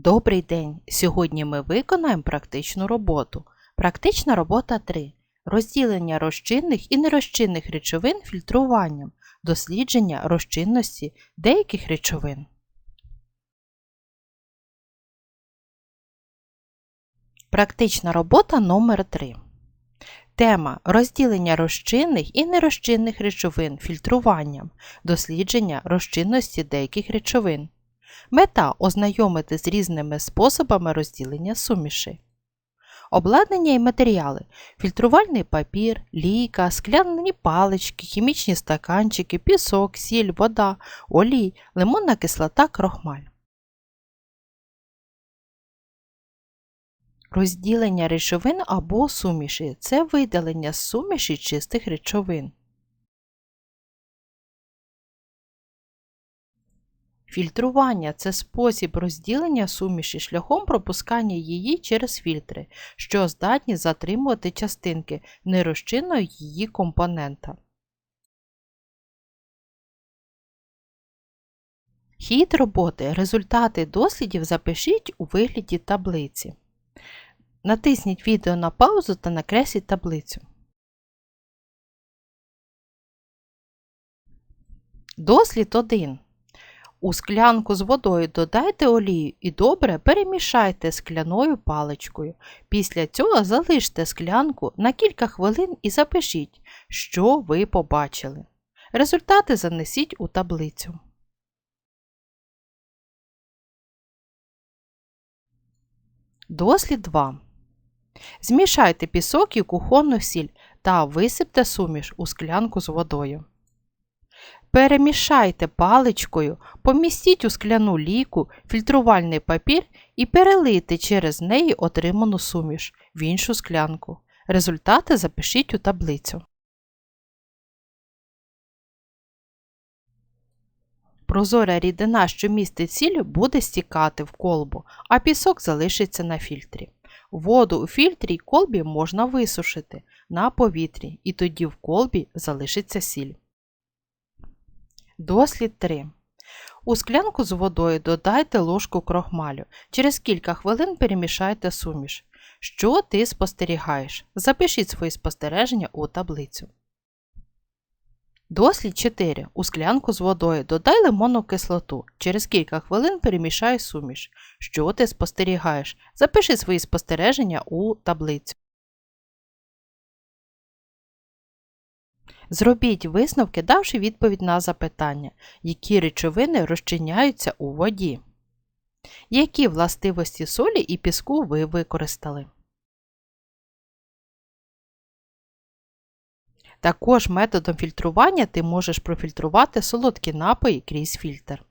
Добрий день! Сьогодні ми виконаємо практичну роботу. Практична робота 3. Розділення розчинних і нерозчинних речовин фільтруванням. Дослідження розчинності деяких речовин. Практична робота номер 3. Тема розділення розчинних і нерозчинних речовин фільтруванням. Дослідження розчинності деяких речовин. Мета ознайомити з різними способами розділення суміші. Обладнання і матеріали фільтрувальний папір, лійка, скляні палички, хімічні стаканчики, пісок, сіль, вода, олій, лимонна кислота, крохмаль. Розділення речовин або суміші це видалення суміші чистих речовин. Фільтрування це спосіб розділення суміші шляхом пропускання її через фільтри, що здатні затримувати частинки нерозчинного її компонента. Хід роботи. Результати дослідів запишіть у вигляді таблиці. Натисніть відео на паузу та накресліть таблицю. Дослід 1. У склянку з водою додайте олію і добре перемішайте скляною паличкою. Після цього залиште склянку на кілька хвилин і запишіть, що ви побачили. Результати занесіть у таблицю. Дослід 2. Змішайте пісок і кухонну сіль та висипте суміш у склянку з водою. Перемішайте паличкою, помістіть у скляну ліку фільтрувальний папір і перелийте через неї отриману суміш в іншу склянку. Результати запишіть у таблицю. Прозора рідина, що містить сіль, буде стікати в колбу, а пісок залишиться на фільтрі. Воду у фільтрі й колбі можна висушити на повітрі, і тоді в колбі залишиться сіль. Дослід 3. У склянку з водою додайте ложку крохмалю. Через кілька хвилин перемішайте суміш. Що ти спостерігаєш? Запишіть свої спостереження у таблицю. Дослід 4. У склянку з водою додай лимонну кислоту. Через кілька хвилин перемішай суміш. Що ти спостерігаєш? Запиши свої спостереження у таблицю. Зробіть висновки, давши відповідь на запитання, які речовини розчиняються у воді. Які властивості солі і піску ви використали? Також методом фільтрування ти можеш профільтрувати солодкі напої крізь фільтр.